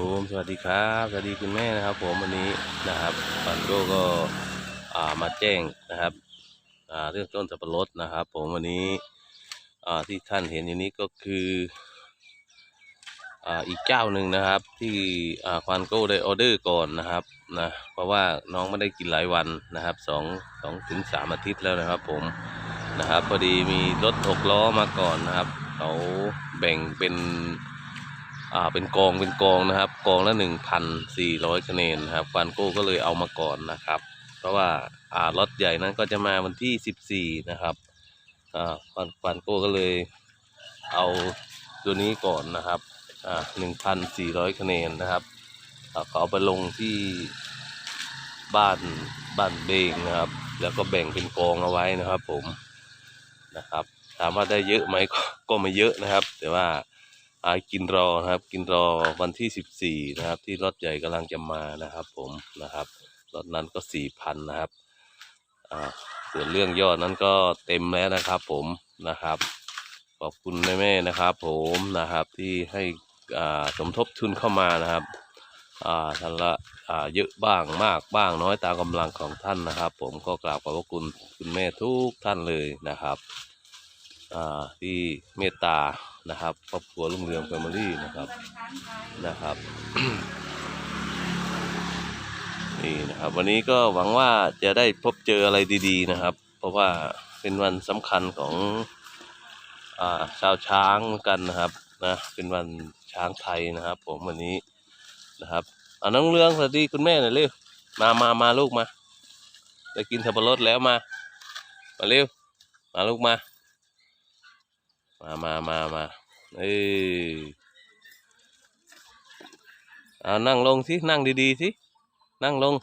ผมสวัสดีครับสวัสดีคุณแม่นะครับ ผมวันนี้นะครับปันโก้ก็มาแจ้งนะครับเรื่องต้นสับปะรดนะครับ ผมวันนี้ที่ท่านเห็นอยู่นี้ก็คืออีกเจ้าหนึ่งนะครับ ที่อ่าควันโก้ได้ออเดอร์ก่อนนะครับนะเพราะว่าน้องไม่ได้กินหลายวันนะครับสองสองถึงสามอาทิตย์แล้วนะครับ ผมนะครับพอดีมีรถหกล้อมาก่อนนะครับเขาแบ่งเป็นอ่าเป็นกองเป็นกองนะครับ กองละหนึ่งพันสี่ร้อยคะแนนนะครับฟานโก้ก็เลยเอามาก่อนนะครับ เพราะว่าอ่ารถใหญ่นั้นก็จะมาวันที่สิบสี่นะครับอ่าฟานฟานโก้ก็เลยเอาตัวนี้ก่อนนะครับอ่าหนึ่งพันสี่ร้อยคะแนนนะครับเขาเอาไปลงที่บ้านบ้านเบงนะครับ แล้วก็แบ่งเป็นกองเอาไว้นะครับ ผมนะครับ ถามว่าได้เยอะไหมก็ไม่เยอะนะครับ แต่ว่า อากินรอนะครับ กินรอวันที่สิบสี่นะครับ ที่รถใหญ่กำลังจะมานะครับ ผมนะครับรถนั้นก็สี่พันนะครับอ่าส่วนเรื่องยอดนั้นก็เต็มแล้วนะครับ ผมนะครับ ขอบคุณแม่ๆนะครับ ผมนะครับที่ให้อ่าสมทบทุนเข้ามานะครับอ่าท่านละอ่าเยอะบ้างมากบ้างน้อยตามกำลังของท่านนะครับ ผมก็กราบขอบพระคุณคุณแม่ทุกท่านเลยนะครับอ่าที่เมตตา นะครับครอบครัวรุ่งเรืองแฟมิลี่นะครับนะครับ นี่นะครับ วันนี้ก็หวังว่าจะได้พบเจออะไรดี ๆ นะครับ เพราะว่าเป็นวันสำคัญของอชาวช้างกันนะครับนะเป็นวันช้างไทยนะครับ ผมวันนี้นะครับอ่าน้องเรืองสวัสดีคุณแม่หน่อยเร็วมามามาลูกมาได้กินสับปะรดแล้วมา มาเร็ว มาลูกมา มามามามา เอ้ยเอานั่งลงสิ นั่งดีๆสิ นั่งลง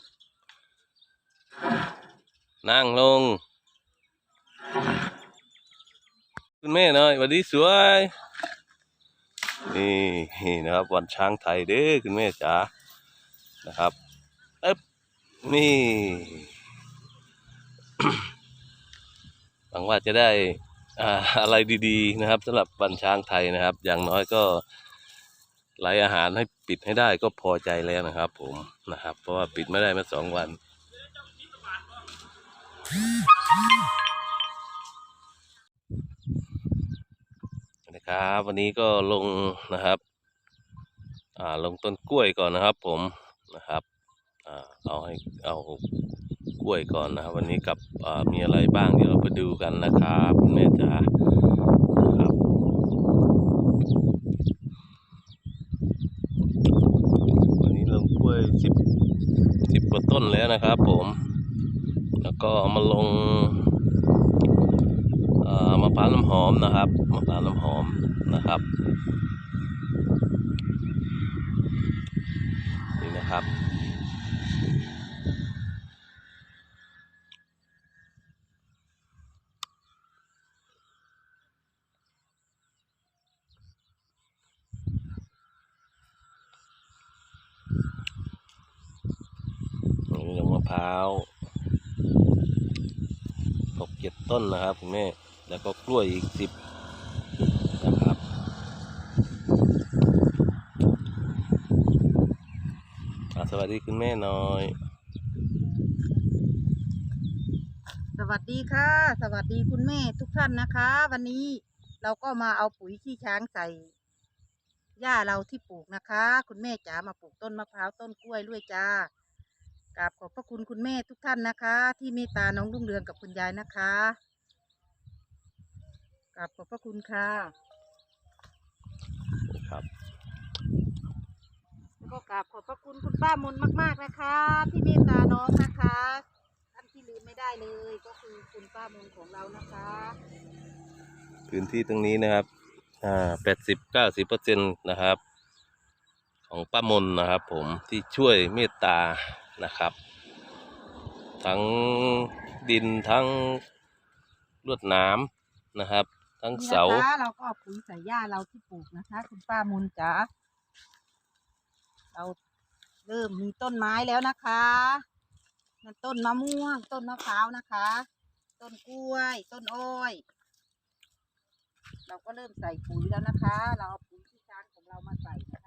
นั่งลง คุณแม่หน่อยสวัสดีสวย นี่นะครับ วันช้างไทยเด้อคุณแม่จ๋า นะครับเอ๊บนี่ หวังว่าจะได้ อะไรดีๆนะครับสำหรับวันช้างไทยนะครับ อย่างน้อยก็ไหลอาหารให้ปิดให้ได้ก็พอใจแล้วนะครับ ผมนะครับ เพราะว่าปิดไม่ได้มาสองวัน นะครับ วันนี้ก็ลงนะครับอ่าลงต้นกล้วยก่อนนะครับ ผมนะครับอ่าเอาให้เอา ล้วยก่อนนะครับ วันนี้กับมีอะไรบ้างเดี๋ยวเราไปดูกันนะครับแม่จ๋าครับวันนี้ลงกล้วยสิบสิบกว่าต้นแล้วนะครับผม แล้วก็ามาลงามะพร้าวน้ำหอมนะครับมะพร้าวน้ำหอมนะครับนี่นะครับ พร้าวหกเจ็ดต้นนะครับคุณแม่ แล้วก็กล้วยอีกสิบนะครับ สวัสดีคุณแม่หน่อย สวัสดีค่ะ สวัสดีคุณแม่ทุกท่านนะคะ วันนี้เราก็มาเอาปุ๋ยขี้ช้างใส่หญ้าเราที่ปลูกนะคะ คุณแม่จ๋ามาปลูกต้นมะพร้าวต้นกล้วยด้วยจ้า กราบขอบพระคุณคุณแม่ทุกท่านนะคะ ที่เมตตาน้องรุ่งเรืองกับคุณยายนะคะกราบขอบพระคุณค่ะครับแล้วก็กราบขอบพระคุณคุณป้ามนมาก ๆนะคะ ที่เมตตาน้องนะคะท่านที่ลืมไม่ได้เลยก็คือคุณป้ามนของเรานะคะ พื้นที่ตรงนี้นะครับอ่าแปดสิบเก้าสิบเปอร์เซ็นต์นะครับ ของป้ามนนะครับผมที่ช่วยเมตตา นะครับ ทั้งดินทั้งลวดน้ำนะครับ ทั้งเสานี่นะคะเราก็เอาปุ๋ยใส่หญ้าเราที่ปลูกนะคะ คุณป้ามุนจ๋าเราเริ่มมีต้นไม้แล้วนะคะนั่นต้นมะม่วง ต้นมะพร้าวนะคะ ต้นกล้วย ต้นอ้อย เราก็เริ่มใส่ปุ๋ยแล้วนะคะ เราเอาปุ๋ยที่ช้างของเรามาใส่นะคะ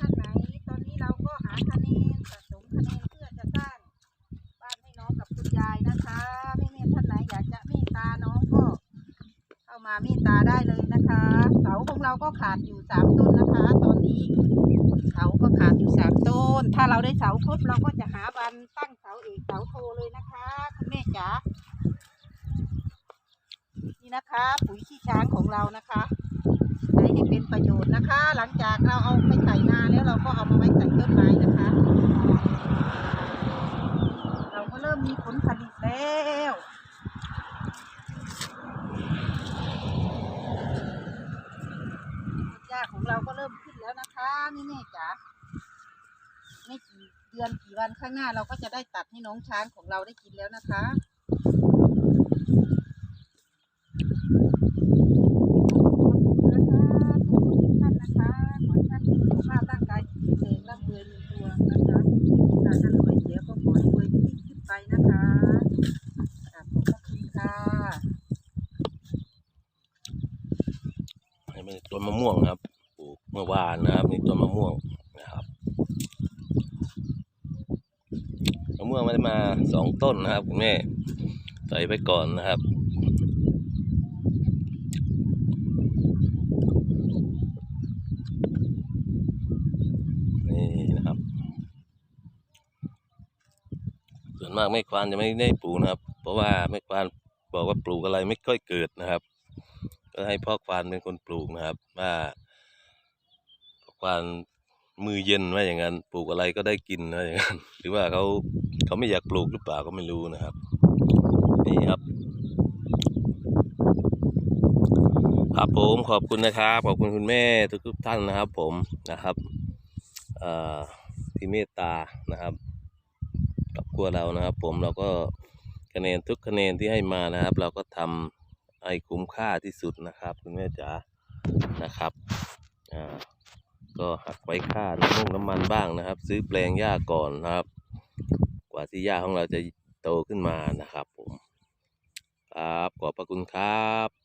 ท่านไหนตอนนี้เราก็หาคะแนนสะสมคะแนนเพื่อจะสร้างบ้านให้น้องกับคุณยายนะคะแม่แท่านไหนอยากจะมตตาน้อก็เข้ามาเมตตาได้เลยนะคะ เสาของเราก็ขาดอยู่สามต้นนะคะ ตอนนี้เสาก็ขาดอยู่สามต้น ถ้าเราได้เสาครบเราก็จะหาบันตั้งเสาเอกเสาโทเลยนะคะคุณแม่จ๋านี่นะคะ ปุ๋ยขี้ช้างของเรานะคะ ให้เป็นประโยชน์นะคะ หลังจากเราเอาไปใส่นาแล้วเราก็เอามาไว้ใส่ต้นไม้นะคะ เราก็เริ่มมีผลผลิตแล้วหญ้าของเราก็เริ่มขึ้นแล้วนะคะนี่แม่จ๋าไม่กี่เดือนกี่วันข้างหน้าเราก็จะได้ตัดให้น้องช้างของเราได้กินแล้วนะคะ ขอบคุณนะคะทุกคนทุกท่านนะคะ ขอให้ท่านมีสุขภาพร่างกายแข็งแรงร่ำรวยเงินตัวนะคะถ้าท่านรวยเสียก็ขอให้รวยยิ่งขึ้นไปนะคะกราบขอบพระคุณค่ะ ให้เป็นต้นมะม่วงนะครับปลูกเมื่อวานนะครับนี่ต้นมะม่วงนะครับมะม่วงม่ได้มาสองต้นนะครับคุณแม่ใส่ไปก่อนนะครับนี่นะครับส่วนมากแม่ควานจะไม่ได้ปลูกนะครับ เพราะว่าแม่ควานบอกว่าปลูกอะไรไม่ค่อยเกิดนะครับ ก็ให้พ่อควานเป็นคนปลูกนะครับ ว่า ควานมือเย็นว่าอย่างนั้นปลูกอะไรก็ได้กินว่าอย่างนั้นหรือว่าเขาเขาไม่อยากปลูกหรือเปล่าก็ไม่รู้นะครับนี่ครับครับผมขอบคุณนะครับขอบคุณคุณแม่ทุกทุกท่านนะครับ ผมนะครับอที่เมตตานะครับครอบครัวเรานะครับ ผมเราก็คะแนนทุกคะแนนที่ให้มานะครับ เราก็ทำให้คุ้มค่าที่สุดนะครับ คุณแม่จ๋านะครับอ่า ก็หักไว้ค่าน้ำมันน้ำมันบ้างนะครับ ซื้อแปลงหญ้าก่อนนะครับ กว่าที่หญ้าของเราจะโตขึ้นมานะครับผม ครับขอบพระคุณครับ